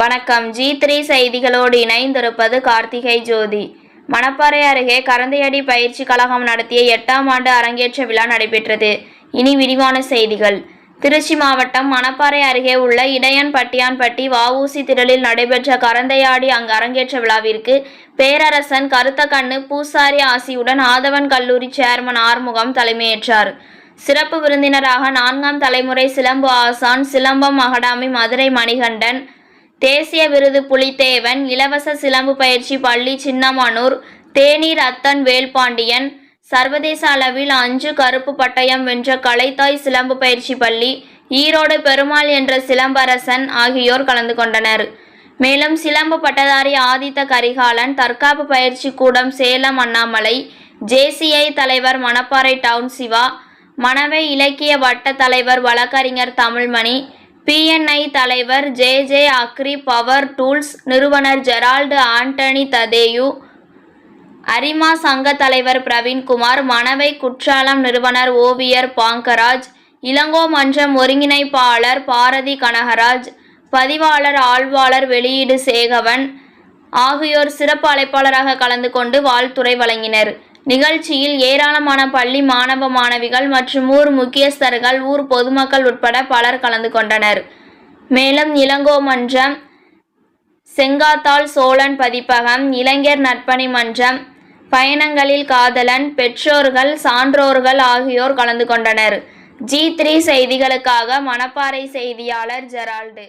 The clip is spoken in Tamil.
வணக்கம். ஜி த்ரீ செய்திகளோடு இணைந்திருப்பது கார்த்திகை ஜோதி. மணப்பாறை அருகே கரந்தையடி பயிற்சி கழகம் நடத்திய எட்டாம் ஆண்டு அரங்கேற்ற விழா நடைபெற்றது. இனி விரிவான செய்திகள். திருச்சி மாவட்டம் மணப்பாறை அருகே உள்ள இடையன் பட்டியான்பட்டி வஉசி திடலில் நடைபெற்ற கரந்தையாடி அங்கு அரங்கேற்ற விழாவிற்கு பேரரசன் கருத்த கண்ணு பூசாரி ஆசியுடன் ஆதவன் கல்லூரி சேர்மன் ஆறுமுகம் தலைமையேற்றார். சிறப்பு விருந்தினராக நான்காம் தலைமுறை சிலம்பு ஆசான் சிலம்பம் மகடாமி மதுரை மணிகண்டன் தேசிய விருது புலித்தேவன் இலவச சிலம்பு பயிற்சி பள்ளி சின்னமனூர் தேநீர் அத்தன் வேல்பாண்டியன் சர்வதேச அளவில் அஞ்சு கருப்பு பட்டயம் வென்ற கலைத்தாய் சிலம்பு பயிற்சி பள்ளி ஈரோடு பெருமாள் என்ற சிலம்பரசன் ஆகியோர் கலந்து கொண்டனர். மேலும் சிலம்பு பட்டதாரி ஆதித்த கரிகாலன் தற்காப்பு பயிற்சி கூடம் சேலம் அண்ணாமலை ஜேசிஐ தலைவர் மணப்பாறை டவுன் சிவா மணவை இலக்கிய வட்ட தலைவர் வழக்கறிஞர் தமிழ்மணி பிஎன்ஐ தலைவர் J J agri power tools நிறுவனர் ஜெரால்டு ஆண்டனி ததேயு அரிமா சங்க தலைவர் பிரவீன்குமார் மணவை குற்றாலம் நிறுவனர் ஓவியர் பாங்கராஜ் இளங்கோ மன்றம் ஒருங்கிணைப்பாளர் பாரதி கனகராஜ் பதிவாளர் ஆழ்வாளர் வெளியீடு சேகவன் ஆகியோர் சிறப்பு அழைப்பாளராக கலந்து கொண்டு வாழ்த்துரை வழங்கினர். நிகழ்ச்சியில் ஏராளமான பள்ளி மாணவ மாணவிகள் மற்றும் ஊர் முக்கியஸ்தர்கள் ஊர் பொதுமக்கள் உட்பட பலர் கலந்து கொண்டனர். மேலும் இளங்கோ மன்றம் செங்காத்தாள் சோழன் பதிப்பகம் இளைஞர் நற்பணி மன்றம் பயணங்களில் காதலன் பெற்றோர்கள் சான்றோர்கள் ஆகியோர் கலந்து கொண்டனர். ஜி த்ரீ செய்திகளுக்காக மணப்பாறை செய்தியாளர் ஜெரால்டு.